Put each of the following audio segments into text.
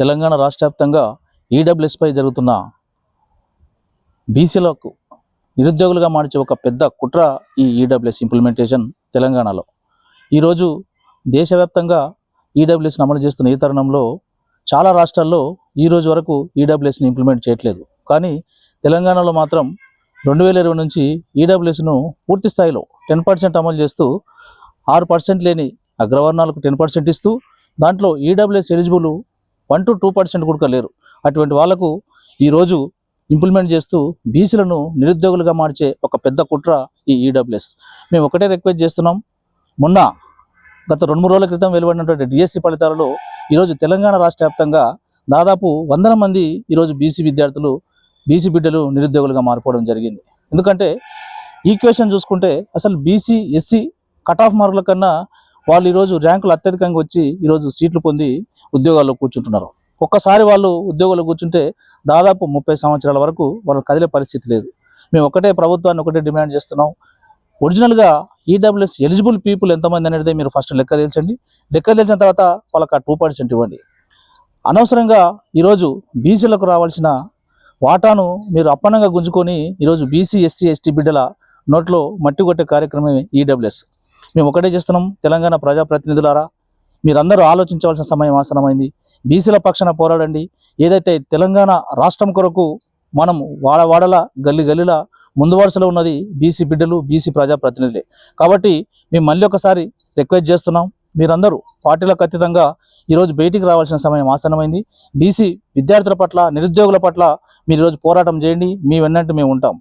తెలంగాణ రాష్ట్ర వ్యాప్తంగా ఈడబ్ల్యూఎస్పై జరుగుతున్న బీసీలకు నిరుద్యోగులుగా మార్చే ఒక పెద్ద కుట్ర ఈ ఈడబ్ల్యూఎస్ ఇంప్లిమెంటేషన్ తెలంగాణలో. ఈరోజు దేశవ్యాప్తంగా ఈడబ్ల్యూఎస్ని అమలు చేస్తున్న ఈ తరుణంలో చాలా రాష్ట్రాల్లో ఈ రోజు వరకు ఈడబ్ల్యూఎస్ని ఇంప్లిమెంట్ చేయట్లేదు. కానీ తెలంగాణలో మాత్రం రెండు వేల ఇరవై నుంచి ఈడబ్ల్యూఎస్ను పూర్తి స్థాయిలో టెన్ పర్సెంట్ అమలు చేస్తూ ఆరు పర్సెంట్ లేని అగ్రవర్ణాలకు టెన్ పర్సెంట్ ఇస్తూ దాంట్లో EWS eligible one to two percent కూడా లేరు. అటువంటి వాళ్ళకు ఈరోజు ఇంప్లిమెంట్ చేస్తూ బీసీలను నిరుద్యోగులుగా మార్చే ఒక పెద్ద కుట్ర ఈ ఈడబ్ల్యూఎస్ మేము ఒకటే రిక్వెస్ట్ చేస్తున్నాం. మొన్న గత రెండు మూడు రోజుల క్రితం వెలువడినటువంటి డిఎస్సి ఫలితాలలో ఈరోజు తెలంగాణ రాష్ట్ర వ్యాప్తంగా దాదాపు వందల మంది ఈరోజు బీసీ విద్యార్థులు బీసీ బిడ్డలు నిరుద్యోగులుగా మారిపోవడం జరిగింది. ఎందుకంటే ఈక్వేషన్ చూసుకుంటే అసలు బీసీ ఎస్సీ కట్ ఆఫ్ మార్కుల కన్నా వాళ్ళు ఈరోజు ర్యాంకులు అత్యధికంగా వచ్చి ఈరోజు సీట్లు పొంది ఉద్యోగాల్లో కూర్చుంటున్నారు. ఒక్కసారి వాళ్ళు ఉద్యోగాల్లో కూర్చుంటే దాదాపు ముప్పై సంవత్సరాల వరకు వాళ్ళు కదిలే పరిస్థితి లేదు. మేము ఒకటే ప్రభుత్వాన్ని ఒకటే డిమాండ్ చేస్తున్నాం. ఒరిజినల్గా ఈడబ్ల్యూఎస్ ఎలిజిబుల్ పీపుల్ ఎంతమంది అనేది మీరు ఫస్ట్ లెక్క తేల్చండి. లెక్క తెలిసిన తర్వాత వాళ్ళకి ఆ టూ పర్సెంట్ ఇవ్వండి. అనవసరంగా ఈరోజు బీసీలకు రావాల్సిన వాటాను మీరు అప్పనంగా గుంజుకొని ఈరోజు బీసీ ఎస్సీ ఎస్టీ బిడ్డల నోట్లో మట్టి కొట్టే కార్యక్రమం ఈడబ్ల్యూఎస్. మేము ఒకటే చేస్తున్నాం. తెలంగాణ ప్రజాప్రతినిధులారా మీరందరూ ఆలోచించవలసిన సమయం ఆసనమైంది బీసీల పక్షాన పోరాడండి. ఏదైతే తెలంగాణ రాష్ట్రం కొరకు మనం వాడవాడల గల్లి గల్లిలా ముందు వరుసలో ఉన్నది బీసీ బిడ్డలు బీసీ ప్రజాప్రతినిధులే. కాబట్టి మేము మళ్ళీ ఒకసారి రిక్వెస్ట్ చేస్తున్నాం. మీరందరూ పార్టీలకు అతీతంగా ఈరోజు బయటికి రావాల్సిన సమయం ఆసనమైంది బీసీ విద్యార్థుల పట్ల నిరుద్యోగుల పట్ల మీరు ఈరోజు పోరాటం చేయండి. మీ వెన్నంటే మేము ఉంటాం.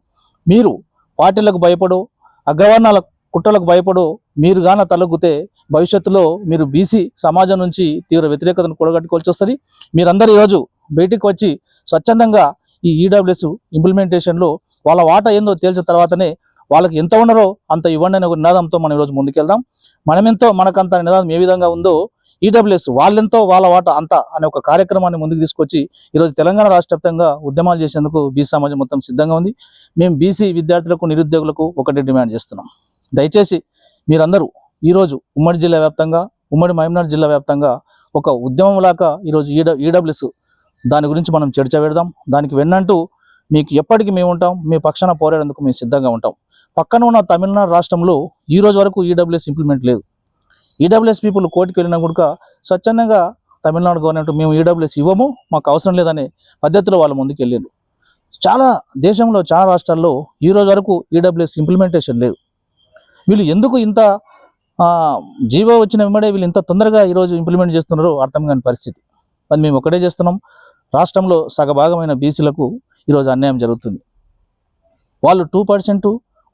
మీరు పార్టీలకు భయపడు అగ్రవర్ణాల కుట్రలకు భయపడు మీరు గాన తలొగ్గితే భవిష్యత్తులో మీరు బీసీ సమాజం నుంచి తీవ్ర వ్యతిరేకతను కూడగట్టుకోవాల్సి వస్తుంది. మీరందరూ ఈరోజు బయటికి వచ్చి స్వచ్ఛందంగా ఈ ఈడబ్ల్యూఎస్ ఇంప్లిమెంటేషన్లో వాళ్ళ వాటా ఏందో తేల్చిన తర్వాతనే వాళ్ళకి ఎంత ఉన్నారో అంత ఇవ్వండి అనే ఒక నినాదంతో మనం ఈరోజు ముందుకెళ్దాం. మనమెంతో మనకంత నినాదం ఏ విధంగా ఉందో ఈడబ్ల్యూఎస్ వాళ్ళెంతో వాళ్ళ వాట అంత అనే ఒక కార్యక్రమాన్ని ముందుకు తీసుకొచ్చి ఈరోజు తెలంగాణ రాష్ట్ర వ్యాప్తంగా ఉద్యమాలు చేసేందుకు బీసీ సమాజం మొత్తం సిద్ధంగా ఉంది. మేము బీసీ విద్యార్థులకు నిరుద్యోగులకు ఒకటి డిమాండ్ చేస్తున్నాం. దయచేసి మీరందరూ ఈరోజు ఉమ్మడి జిల్లా వ్యాప్తంగా ఉమ్మడి మహమ్నాడు జిల్లా వ్యాప్తంగా ఒక ఉద్యమం లాగా ఈరోజు ఈడ ఈడబ్ల్యూఎస్ దాని గురించి మనం చర్చ పెడదాం. దానికి వెన్నంటూ మీకు ఎప్పటికీ మేము ఉంటాం. మీ పక్షాన పోరాడేందుకు మేము సిద్ధంగా ఉంటాం. పక్కన ఉన్న తమిళనాడు రాష్ట్రంలో ఈ రోజు వరకు ఈడబ్ల్యూఎస్ ఇంప్లిమెంట్ లేదు. ఈడబ్ల్యూఎస్ పీపుల్ కోర్టుకు వెళ్ళినా కూడా స్వచ్ఛందంగా తమిళనాడు గవర్నమెంట్ మేము ఈడబ్ల్యూఎస్ ఇవ్వము మాకు అవసరం లేదనే పద్ధతిలో వాళ్ళు ముందుకు వెళ్ళారు చాలా దేశంలో చాలా రాష్ట్రాల్లో ఈ రోజు వరకు ఈడబ్ల్యూఎస్ ఇంప్లిమెంటేషన్ లేదు. వీళ్ళు ఎందుకు ఇంత జీవో వచ్చిన వెంబడే వీళ్ళు ఇంత తొందరగా ఈరోజు ఇంప్లిమెంట్ చేస్తున్నారో అర్థం కాని పరిస్థితి. అది మేము ఒకటే చేస్తున్నాం. రాష్ట్రంలో సగభాగమైన బీసీలకు ఈరోజు అన్యాయం జరుగుతుంది. వాళ్ళు టూ పర్సెంట్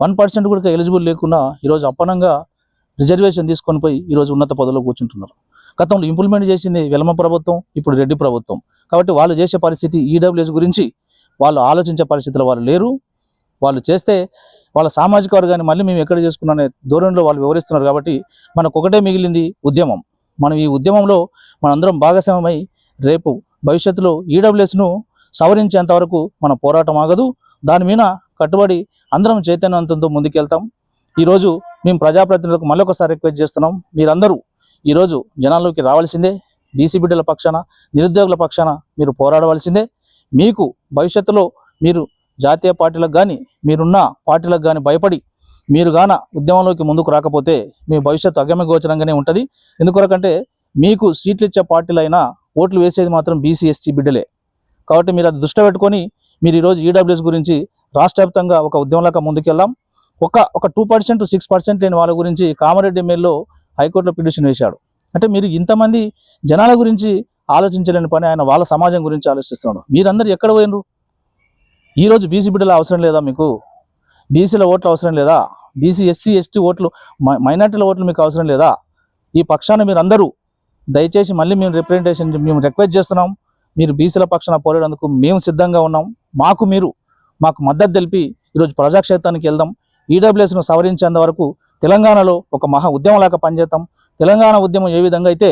వన్ పర్సెంట్ కూడా ఎలిజిబుల్ లేకుండా ఈరోజు అప్పనంగా రిజర్వేషన్ తీసుకొని పోయి ఈరోజు ఉన్నత పదవిలో కూర్చుంటున్నారు. గతంలో ఇంప్లిమెంట్ చేసింది వెలమ ప్రభుత్వం ఇప్పుడు రెడ్డి ప్రభుత్వం. కాబట్టి వాళ్ళు చేసే పరిస్థితి ఈడబ్ల్యూఎస్ గురించి వాళ్ళు ఆలోచించే పరిస్థితిలో వాళ్ళు లేరు. వాళ్ళు చేస్తే వాళ్ళ సామాజిక వర్గాన్ని మళ్ళీ మేము ఎక్కడ చేసుకున్నానే ధోరణిలో వాళ్ళు వివరిస్తున్నారు కాబట్టి మనకు ఒకటే మిగిలింది ఉద్యమం. మనం ఈ ఉద్యమంలో మనందరం భాగస్వామై రేపు భవిష్యత్తులో ఈడబ్ల్యూఎస్ను సవరించేంత వరకు మన పోరాటం ఆగదు. దాని మీద కట్టుబడి అందరం చైతన్యవంతంతో ముందుకెళ్తాం. ఈరోజు మేము ప్రజాప్రతినిధులకు మళ్ళీ ఒకసారి రిక్వెస్ట్ చేస్తున్నాం. మీరందరూ ఈరోజు జనాల్లోకి రావాల్సిందే. బీసీ బిడ్డల పక్షాన నిరుద్యోగుల పక్షాన మీరు పోరాడవలసిందే. మీకు భవిష్యత్తులో మీరు జాతీయ పార్టీలకు కానీ మీరున్న పార్టీలకు కానీ భయపడి మీరు గాన ఉద్యమంలోకి ముందుకు రాకపోతే మీ భవిష్యత్తు అగమ్య గోచరంగానే ఉంటుంది. ఎందుకొరకంటే మీకు సీట్లు ఇచ్చే పార్టీలైనా ఓట్లు వేసేది మాత్రం బీసీ ఎస్టీ బిడ్డలే. కాబట్టి మీరు అది దృష్టి పెట్టుకొని మీరు ఈరోజు ఈడబ్ల్యూఎస్ గురించి రాష్ట్ర వ్యాప్తంగా ఒక ఉద్యమంలాగా ముందుకెళ్దాం. ఒక ఒక టూ పర్సెంట్ సిక్స్ పర్సెంట్ లేని వాళ్ళ గురించి కామారెడ్డి ఎమ్మెల్యేలో హైకోర్టులో పిటిషన్ వేశాడు. అంటే మీరు ఇంతమంది జనాల గురించి ఆలోచించలేని పని ఆయన వాళ్ళ సమాజం గురించి ఆలోచిస్తున్నాడు. మీరందరూ ఎక్కడ పోయినరు? ఈరోజు బీసీ బిడ్డల అవసరం లేదా మీకు? బీసీల ఓట్లు అవసరం లేదా? బీసీ ఎస్సీ ఎస్టీ ఓట్లు మైనార్టీల ఓట్లు మీకు అవసరం లేదా? ఈ పక్షాన మీరు అందరూ దయచేసి మళ్ళీ మేము రిప్రజెంటేషన్ మేము రిక్వెస్ట్ చేస్తున్నాం. మీరు బీసీల పక్షాన పోరాడేందుకు మేము సిద్ధంగా ఉన్నాం. మాకు మీరు మాకు మద్దతు తెలిపి ఈరోజు ప్రజాక్షేత్రానికి వెళ్దాం. ఈడబ్ల్యూఎస్ను సవరించేంత వరకు తెలంగాణలో ఒక మహా ఉద్యమంలాగా పనిచేద్దాం. తెలంగాణ ఉద్యమం ఏ విధంగా అయితే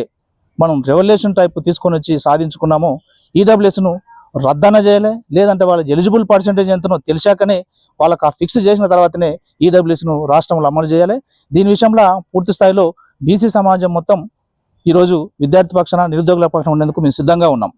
మనం రెవల్యూషన్ టైప్ తీసుకొని వచ్చి సాధించుకున్నామో ఈడబ్ల్యూఎస్ను రద్దన చేయాలి లేదంటే వాళ్ళ ఎలిజిబుల్ పర్సెంటేజ్ ఎంతనో తెలిసాకనే వాళ్ళకి ఆ ఫిక్స్ చేసిన తర్వాతనే ఈడబ్ల్యూఎస్ను రాష్ట్రంలో అమలు చేయాలి. దీని విషయంలో పూర్తి స్థాయిలో బీసీ సమాజం మొత్తం ఈరోజు విద్యార్థి పక్షాన నిరుద్యోగుల పక్షాన ఉండేందుకు మేము సిద్ధంగా ఉన్నాం.